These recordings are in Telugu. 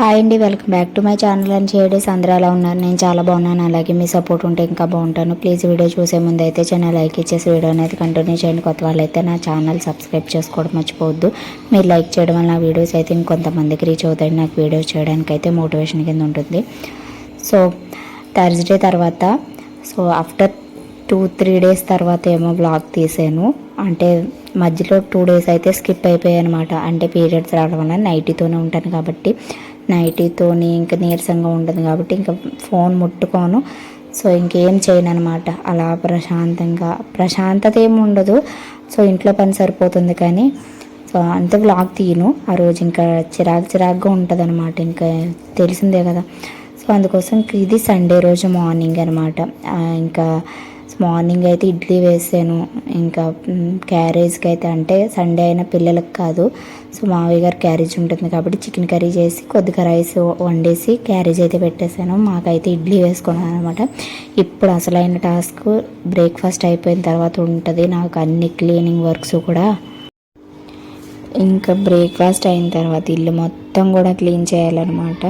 హాయ్ అండి welcome back to my channel. And షేడీస్ అందరూ ఎలా ఉన్నారు? నేను చాలా బాగున్నాను. అలాగే మీ సపోర్ట్ ఉంటే ఇంకా బాగుంటాను. ప్లీజ్ వీడియో చూసే ముందు అయితే ఛానల్ లైక్ ఇచ్చేసి వీడియో అనేది కంటిన్యూ చేయండి. కొత్త వాళ్ళు అయితే నా ఛానల్ సబ్స్క్రైబ్ చేసుకోవడం మర్చిపోవద్దు. మీరు లైక్ చేయడం వల్ల వీడియోస్ అయితే ఇంకొంతమందికి రీచ్ అవుతాయి. నాకు వీడియోస్ చేయడానికి అయితే మోటివేషన్ కింద ఉంటుంది. సో థర్స్డే తర్వాత so after two three days తర్వాత ఏమో బ్లాగ్ తీసాను. అంటే మధ్యలో టూ డేస్ అయితే స్కిప్ అయిపోయాయి అనమాట అంటే పీరియడ్స్ రావడం వల్ల నైటీతోనే ఉంటాను కాబట్టి నైటీతోని ఇంకా నీరసంగా ఉండదు కాబట్టి ఇంకా ఫోన్ ముట్టుకోను. సో ఇంకేం చేయను అనమాట అలా ప్రశాంతంగా ప్రశాంతత ఏమి ఉండదు. సో ఇంట్లో పని సరిపోతుంది కానీ సో అంత బ్లాగ్ తీయను. ఆ రోజు ఇంకా చిరాకు చిరాకుగా ఉంటుంది అనమాట ఇంకా తెలిసిందే కదా. సో అందుకోసం ఇది సండే రోజు మార్నింగ్ అనమాట. ఇంకా మార్నింగ్ అయితే ఇడ్లీ వేసాను. ఇంకా క్యారేజ్కి అయితే అంటే సండే అయిన పిల్లలకు కాదు. సో మావయ్య గారు క్యారేజ్ ఉంటుంది కాబట్టి చికెన్ కర్రీ చేసి కొద్దిగా రైస్ వండేసి క్యారేజ్ అయితే పెట్టేశాను. మాకైతే ఇడ్లీ వేసుకున్నాను అనమాట ఇప్పుడు అసలైన టాస్క్ బ్రేక్ఫాస్ట్ అయిపోయిన తర్వాత ఉంటుంది. నాకు అన్ని క్లీనింగ్ వర్క్స్ కూడా. ఇంకా బ్రేక్ఫాస్ట్ అయిన తర్వాత ఇల్లు మొత్తం కూడా క్లీన్ చేయాలన్నమాట.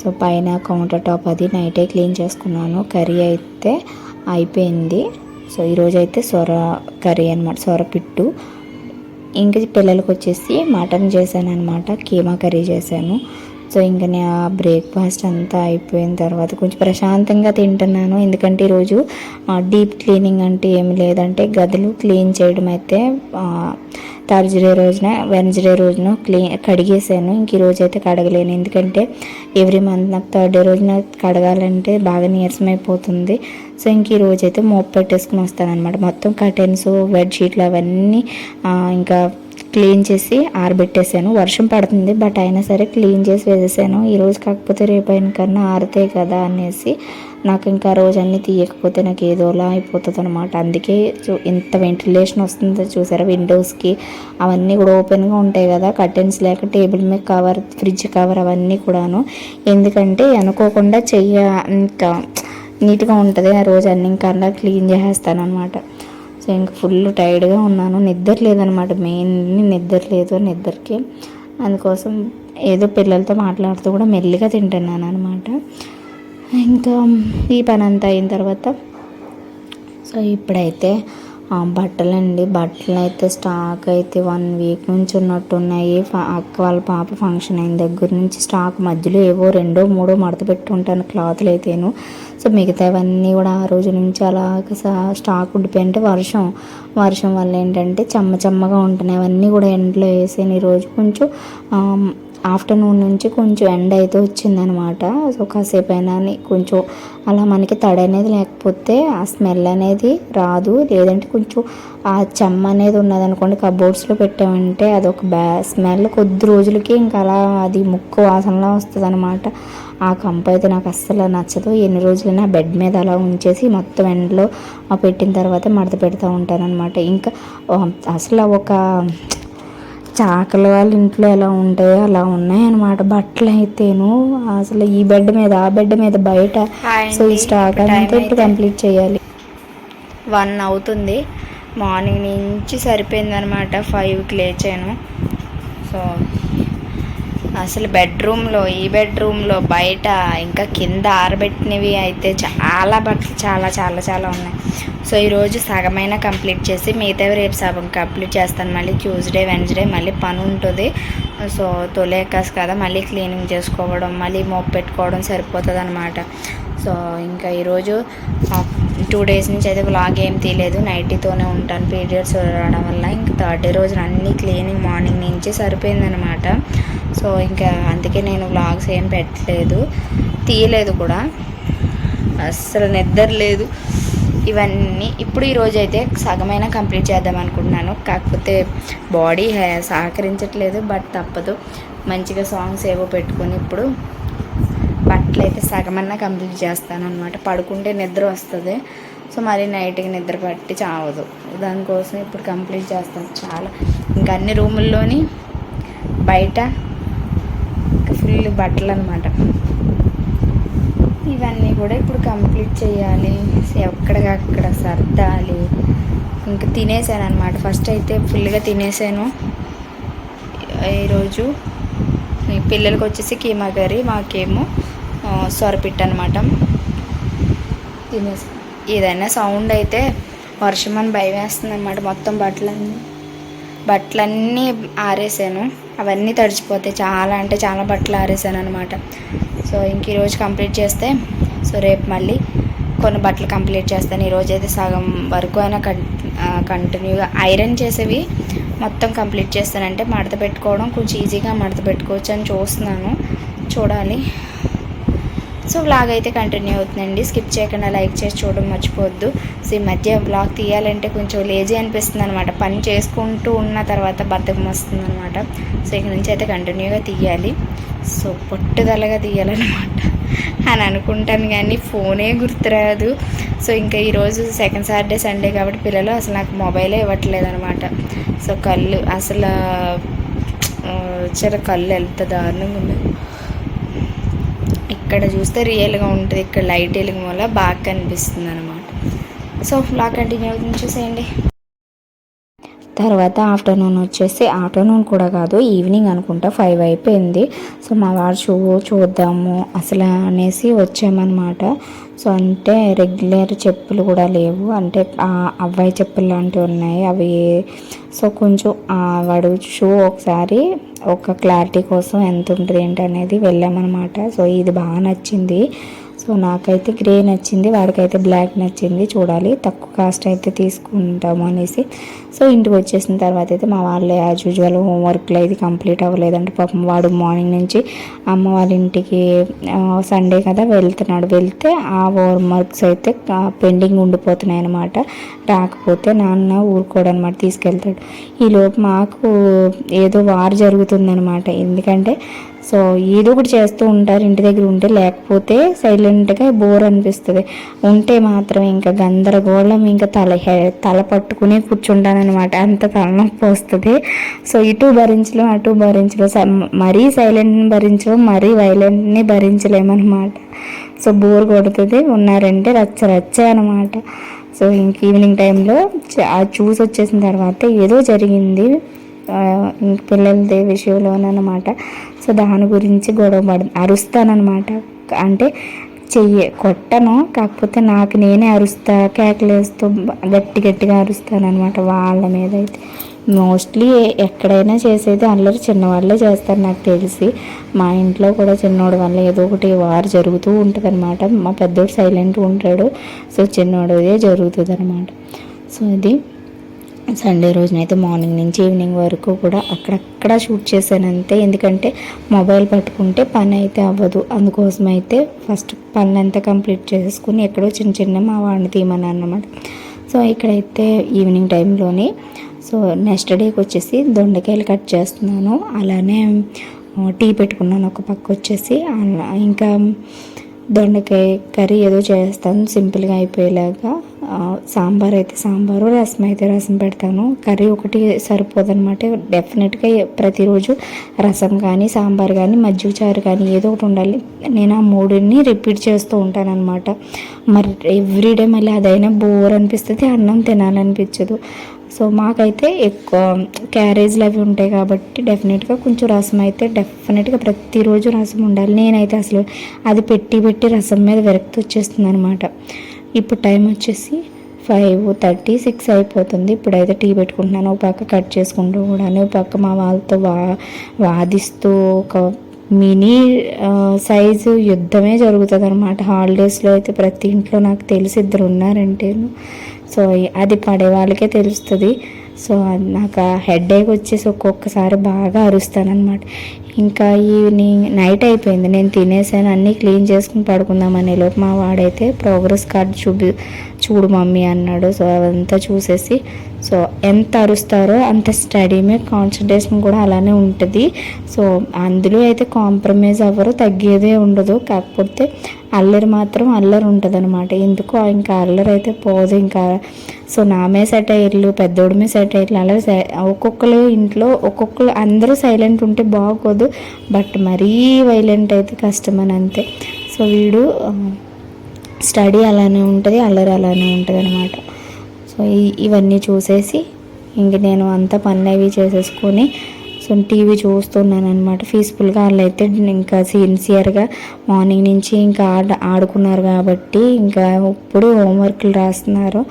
సో పైన కౌంటర్ టాప్ అది నైటే క్లీన్ చేసుకున్నాను. కర్రీ అయితే అయిపోయింది. సో ఈరోజు అయితే సొర కర్రీ అనమాట సొర పిట్టు. ఇంకా పిల్లలకు వచ్చేసి మటన్ చేశాను అనమాట కీమా కర్రీ చేశాను. సో ఇంకా నేను ఆ బ్రేక్ఫాస్ట్ అంతా అయిపోయిన తర్వాత కొంచెం ప్రశాంతంగా తింటున్నాను. ఎందుకంటే ఈరోజు డీప్ క్లీనింగ్ అంటే ఏమి లేదంటే గదులు క్లీన్ చేయడం అయితే థర్స్డే రోజున వెన్స్డే రోజున క్లీన్ కడిగేసాను ఇంక ఈరోజు అయితే కడగలేను. ఎందుకంటే ఎవ్రీ మంత్ నాకు థర్డ్ డే రోజున కడగాలంటే బాగా నీరసమైపోతుంది. సో ఇంక ఈ అయితే మోప్ పెట్టేసుకుని వస్తాను అనమాట మొత్తం కర్టెన్స్ బెడ్షీట్లు అవన్నీ ఇంకా క్లీన్ చేసి ఆరబెట్టేసాను. వర్షం పడుతుంది బట్ అయినా సరే క్లీన్ చేసి వేసేసాను. ఈరోజు కాకపోతే రేపు అయిన కన్నా ఆరుతాయి కదా అనేసి నాకు ఇంకా రోజు అన్నీ తీయకపోతే నాకు ఏదోలా అయిపోతుంది అనమాట అందుకే ఇంత వెంటిలేషన్ వస్తుందో చూసారా విండోస్కి. అవన్నీ కూడా ఓపెన్గా ఉంటాయి కదా కర్టెన్స్ లేక టేబుల్ మీద కవర్ ఫ్రిడ్జ్ కవర్ అవన్నీ కూడాను. ఎందుకంటే అనుకోకుండా చెయ్య ఇంకా నీట్గా ఉంటుంది. ఆ రోజు అన్ని ఇంకా క్లీన్ చేసేస్తాను అనమాట సో ఇంక ఫుల్ టైర్డ్గా ఉన్నాను. నిద్ర లేదనమాట మెయిన్లీ నిద్ర లేదు నిద్రకి. అందుకోసం ఏదో పిల్లలతో మాట్లాడుతూ కూడా మెల్లిగా తింటున్నాను అనమాట ఇంకా ఈ పని అంతా అయిన తర్వాత సో ఇప్పుడైతే బట్టలండి. బట్టలు అయితే స్టాక్ అయితే వన్ వీక్ నుంచి ఉన్నట్టున్నాయి. అక్క వాళ్ళ పాప ఫంక్షన్ అయిన దగ్గర నుంచి స్టాక్ మధ్యలో ఏవో రెండో మూడో మడత పెట్టుకుంటాను క్లాత్లు అయితేను సో మిగతావన్నీ కూడా ఆ రోజు నుంచి అలాగ స్టాక్ ఉండిపోయింటే వర్షం. వర్షం వల్ల ఏంటంటే చెమ్మ చెమ్మగా ఉంటున్నాయి. అవన్నీ కూడా ఎండలో వేసాను. ఈరోజు కొంచెం ఆఫ్టర్నూన్ నుంచి కొంచెం ఎండ అయితే వచ్చిందనమాట. సో కాసేపు అయినా కొంచెం అలా మనకి తడి అనేది లేకపోతే ఆ స్మెల్ అనేది రాదు. లేదంటే కొంచెం ఆ చెమ్మ అనేది ఉన్నదనుకోండి కబోర్డ్స్లో పెట్టామంటే అదొక బ్యా స్మెల్ కొద్ది రోజులకి ఇంకా అలా అది ముక్కు వాసనలా వస్తుంది అనమాట ఆ కంప అయితే నాకు అస్సలు నచ్చదు. ఎన్ని రోజులైనా బెడ్ మీద అలా ఉంచేసి మొత్తం ఎండలో పెట్టిన తర్వాత మడత పెడతా ఉంటాను అనమాట ఇంకా అసలు ఒక చాకల వాళ్ళ ఇంట్లో ఎలా ఉంటాయో అలా ఉన్నాయన్నమాట. బట్టలు అయితేను అసలు ఈ బెడ్ మీద ఆ బెడ్ మీద బయట సో ఈ స్టాక్ అంతా ఇప్పుడు కంప్లీట్ చేయాలి. వన్ అవుతుంది. మార్నింగ్ నుంచి సరిపోయిందనమాట ఫైవ్కి లేచాను. సో అసలు బెడ్రూమ్లో ఈ బెడ్రూమ్లో బయట ఇంకా కింద ఆరబెట్టినవి అయితే చాలా బట్టలు చాలా చాలా చాలా ఉన్నాయి. సో ఈరోజు సగమైన కంప్లీట్ చేసి మిగతా రేపు సగం కంప్లీట్ చేస్తాను. మళ్ళీ ట్యూస్డే వెన్స్డే మళ్ళీ పని ఉంటుంది. సో తొలేకాస్ కదా మళ్ళీ క్లీనింగ్ చేసుకోవడం మళ్ళీ మోపు పెట్టుకోవడం సరిపోతుంది అనమాట సో ఇంకా ఈరోజు టూ డేస్ నుంచి అయితే బ్లాగ్ ఏం తీయలేదు. నైటీతోనే ఉంటాను. పీరియడ్స్ రావడం వల్ల ఇంకా థర్డ్ డే రోజున అన్ని క్లీనింగ్ మార్నింగ్ నుంచి సరిపోయిందనమాట సో ఇంకా అందుకే నేను బ్లాగ్స్ ఏం పెట్టలేదు. తీయలేదు కూడా. అస్సలు నిద్ర లేదు. ఇవన్నీ ఇప్పుడు ఈరోజు అయితే సగమైన కంప్లీట్ చేద్దాం అనుకుంటున్నాను. కాకపోతే బాడీ సహకరించట్లేదు. బట్ తప్పదు. మంచిగా సాంగ్స్ ఏవో పెట్టుకొని ఇప్పుడు బట్టలు అయితే సగమన్నా కంప్లీట్ చేస్తాను అనమాట పడుకుంటే నిద్ర వస్తుంది. సో మరి నైట్కి నిద్ర పట్టి చావదు. దానికోసం ఇప్పుడు కంప్లీట్ చేస్తాను. చాలా ఇంకా అన్ని రూముల్లోని బయట ఫుల్ బట్టలు అనమాట ఇవన్నీ కూడా ఇప్పుడు కంప్లీట్ చేయాలి. ఎక్కడికక్కడ సర్దాలి. ఇంకా తినేసాను అనమాట ఫస్ట్ అయితే ఫుల్గా తినేసాను. ఈరోజు ఈ పిల్లలకి వచ్చేసి కీమా కర్రీ మాకేమో ఆ, సొరపిట్ట అనమాట ఏదైనా సౌండ్ అయితే వర్షం అని భయం వేస్తుంది అనమాట మొత్తం బట్టలన్నీ. బట్టలన్నీ ఆరేసాను. అవన్నీ తడిచిపోతాయి. చాలా అంటే చాలా బట్టలు ఆరేసాను అనమాట సో ఇంక ఈరోజు కంప్లీట్ చేస్తే సో రేపు మళ్ళీ కొన్ని బట్టలు కంప్లీట్ చేస్తాను. ఈరోజు అయితే సగం వరకు అయినా కంటిన్యూగా ఐరన్ చేసేవి మొత్తం కంప్లీట్ చేస్తానంటే మడత పెట్టుకోవడం కొంచెం ఈజీగా మడత పెట్టుకోవచ్చు అని చూస్తున్నాను. చూడాలి. సో వ్లాగ్ అయితే కంటిన్యూ అవుతుందండి. స్కిప్ చేయకుండా లైక్ చేసి చూడడం మర్చిపోవద్దు. సో ఈ మధ్య వ్లాగ్ తీయాలంటే కొంచెం లేజీ అనిపిస్తుంది అనమాట పని చేసుకుంటూ ఉన్న తర్వాత బద్ధకం వస్తుంది అనమాట సో ఇక నుంచి అయితే కంటిన్యూగా తీయాలి. సో పట్టుదలగా తీయాలన్నమాట అని అనుకుంటాను కానీ ఫోనే గుర్తురాదు. సో ఇంకా ఈరోజు సెకండ్ సాటర్డే సండే కాబట్టి పిల్లలు అసలు నాకు మొబైలే ఇవ్వట్లేదు అనమాట సో కళ్ళు అసలు ఆ, కళ్ళు ఎంత దారుణంగా ఉన్నాయి. ఇక్కడ చూస్తే రియల్గా ఉంటుంది. ఇక్కడ లైట్ వెలుగు వల్ల బాగా కనిపిస్తుంది అనమాట సో ఫ్లా కంటిన్యూ అవుతుంది. చూసేయండి. తర్వాత ఆఫ్టర్నూన్ వచ్చేసి ఆఫ్టర్నూన్ కూడా కాదు ఈవినింగ్ అనుకుంటా ఫైవ్ అయిపోయింది. సో మా వారు చూ చూద్దాము అసలు అనేసి వచ్చామన్నమాట. సో అంటే రెగ్యులర్ చెప్పులు కూడా లేవు. అంటే అబ్బాయి అవ్వాయి చెప్పులు లాంటివి ఉన్నాయి. అవి సో కొంచెం వాడు షూ ఒకసారి ఒక క్లారిటీ కోసం ఎంత ఉంటుంది ఏంటి అనేది వెళ్ళామన్నమాట. సో ఇది బాగా నచ్చింది. సో నాకైతే గ్రే నచ్చింది వాడికైతే బ్లాక్ నచ్చింది. చూడాలి తక్కువ కాస్ట్ అయితే తీసుకుంటాము అనేసి. సో ఇంటికి వచ్చేసిన తర్వాత అయితే మా వాళ్ళే యాజ్ యూజువల్ హోంవర్క్లో అయితే కంప్లీట్ అవ్వలేదంటే పాపం వాడు మార్నింగ్ నుంచి అమ్మ వాళ్ళ ఇంటికి సండే కదా వెళ్తున్నాడు. వెళ్తే ఆ హోంవర్క్స్ అయితే పెండింగ్ ఉండిపోతున్నాయి అనమాట రాకపోతే నాన్న ఊరుకోడనమాట తీసుకెళ్తాడు. ఈలోపు మాకు ఏదో వార్ జరుగుతుందనమాట ఎందుకంటే సో ఏదో ఒకటి చేస్తూ ఉంటారు ఇంటి దగ్గర ఉంటే లేకపోతే సైలెంట్గా బోర్ అనిపిస్తుంది. ఉంటే మాత్రం ఇంకా గందరగోళం ఇంకా తల తల పట్టుకుని కూర్చుంటానమాట అంత తలనొప్పి వస్తుంది. సో ఇటు భరించలేం అటు భరించలేం. మరీ సైలెంట్ని భరించలేం మరీ వైలెంట్ని భరించలేమన్నమాట. సో బోర్ కొడుతుంది. ఉన్నారంటే రచ్చ రచ్చ అనమాట సో ఇంక ఈవినింగ్ టైంలో చ- చూసి వచ్చేసిన తర్వాత ఏదో జరిగింది. పిల్లలది విషయంలోనమాట సో దాని గురించి గొడవ పడ అరుస్తానమాట అంటే చెయ్యి కొట్టను కాకపోతే నాకు నేనే అరుస్తా కేకలేస్తూ గట్టి గట్టిగా అరుస్తానమాట వాళ్ళ మీద అయితే. మోస్ట్లీ ఎక్కడైనా చేసేది అల్లరి చిన్నవాళ్ళే చేస్తారు నాకు తెలిసి. మా ఇంట్లో కూడా చిన్నోడు వల్ల ఏదో ఒకటి వారు జరుగుతూ ఉంటుంది అనమాట మా పెద్దోడు సైలెంట్ ఉంటాడు సో చిన్నోడిదే జరుగుతుంది అనమాట సో ఇది సండే రోజునైతే మార్నింగ్ నుంచి ఈవినింగ్ వరకు కూడా అక్కడక్కడ షూట్ చేశానంతే. ఎందుకంటే మొబైల్ పట్టుకుంటే పని అయితే అవ్వదు. అందుకోసం అయితే ఫస్ట్ పనులంతా కంప్లీట్ చేసుకుని ఎక్కడో చిన్న చిన్న మా వాడిని తీయమని అన్నమాట సో ఇక్కడైతే ఈవినింగ్ టైంలోని. సో నెక్స్ట్ డేకి వచ్చేసి దొండకాయలు కట్ చేస్తున్నాను. అలానే టీ పెట్టుకున్నాను ఒక పక్క వచ్చేసి. ఇంకా దొండకాయ కర్రీ ఏదో చేస్తాను. సింపుల్గా అయిపోయేలాగా. సాంబార్ అయితే సాంబారు రసం అయితే రసం పెడతాను. కర్రీ ఒకటి సరిపోదన్నమాట. డెఫినెట్గా ప్రతిరోజు రసం కానీ సాంబార్ కానీ మజ్జిగ చారు కానీ ఏదో ఒకటి ఉండాలి. నేను ఆ మూడుని రిపీట్ చేస్తూ ఉంటాను అనమాట మరి ఎవ్రీడే మళ్ళీ అదైనా బోర్ అనిపిస్తుంది అన్నం తినాలనిపించదు. సో మాకైతే ఎక్కువ క్యారేజ్లు అవి ఉంటాయి కాబట్టి డెఫినెట్గా కొంచెం రసం అయితే డెఫినెట్గా ప్రతిరోజు రసం ఉండాలి. నేనైతే అసలు అది పెట్టి పెట్టి రసం మీద విరక్తి వచ్చేస్తుంది అనమాట ఇప్పుడు టైం వచ్చేసి ఫైవ్ థర్టీ సిక్స్ అయిపోతుంది. ఇప్పుడైతే టీ పెట్టుకుంటున్నాను. ఒక పక్క కట్ చేసుకుంటూ కూడా ఒక పక్క మా వాళ్ళతో వా వాదిస్తూ ఒక మినీ సైజు యుద్ధమే జరుగుతుంది అనమాట హాలిడేస్లో అయితే ప్రతి ఇంట్లో నాకు తెలిసి ఇద్దరు ఉన్నారంటే సో అది పడే వాళ్ళకే తెలుస్తుంది. సో అది నాకు ఆ హెడేక్ వచ్చేసి ఒక్కొక్కసారి బాగా అరుస్తానమాట ఇంకా ఈవినింగ్ నైట్ అయిపోయింది. నేను తినేసాను. అన్నీ క్లీన్ చేసుకుని పడుకుందామనే లోపు మా వాడైతే ప్రోగ్రెస్ కార్డ్ చూపి చూడు మమ్మీ అన్నాడు. సో అదంతా చూసేసి సో ఎంత అరుస్తారో అంత స్టడీ మీద కాన్సన్ట్రేషన్ కూడా అలానే ఉంటుంది. సో అందులో అయితే కాంప్రమైజ్ అవ్వరు తగ్గేదే ఉండదు. కాకపోతే అల్లరి మాత్రం అల్లరి ఉంటుంది అనమాట ఎందుకు ఇంకా అల్లరి అయితే పోదు ఇంకా. సో నామే సెట్ అయ్యారు పెద్దోడమే సెట్ అయ్యారు అలా ఒక్కొక్కరు ఇంట్లో ఒక్కొక్కరు అందరూ సైలెంట్ ఉంటే బాగోదు. బట్ మరీ వైలెంట్ అయితే కష్టం అని అంతే. సో వీడు స్టడీ అలానే ఉంటుంది అల్లరి అలానే ఉంటుంది అనమాట సో ఇవన్నీ చూసేసి ఇంక నేను అంతా పనులు అవి చేసేసుకొని సో టీవీ చూస్తున్నాను అనమాట పీస్ఫుల్గా వాళ్ళు అయితే ఇంకా సిన్సియర్గా మార్నింగ్ నుంచి ఇంకా ఆడ ఆడుకున్నారు కాబట్టి ఇంకా ఇప్పుడు హోంవర్క్లు రాస్తున్నారు.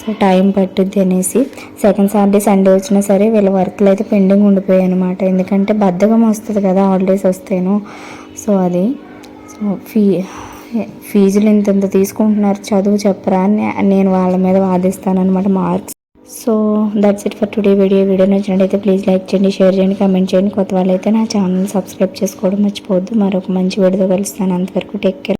సో టైం పట్టుద్ది అనేసి. సెకండ్ సాటర్డే సండే వచ్చినా సరే వీళ్ళ వర్క్లు అయితే పెండింగ్ ఉండిపోయాయి అనమాట ఎందుకంటే బద్ధకం వస్తుంది కదా హాలిడేస్ వస్తేను. సో అది. సో ఫీ ఫీజులు ఇంత ఇంత తీసుకుంటున్నారు చదువు చెప్పరా? అని నేను వాళ్ళ మీద వాదిస్తాను అనమాట marks so that's it for today video video నచ్చినట్టయితే ప్లీజ్ లైక్ చేయండి షేర్ చేయండి కామెంట్ చేయండి. కొత్త వాళ్ళైతే నా ఛానల్ సబ్స్క్రైబ్ చేసుకోవడం మర్చిపోవద్దు. మరొక మంచి వీడియో కలుస్తాను. అంతవరకు టేక్ కేర్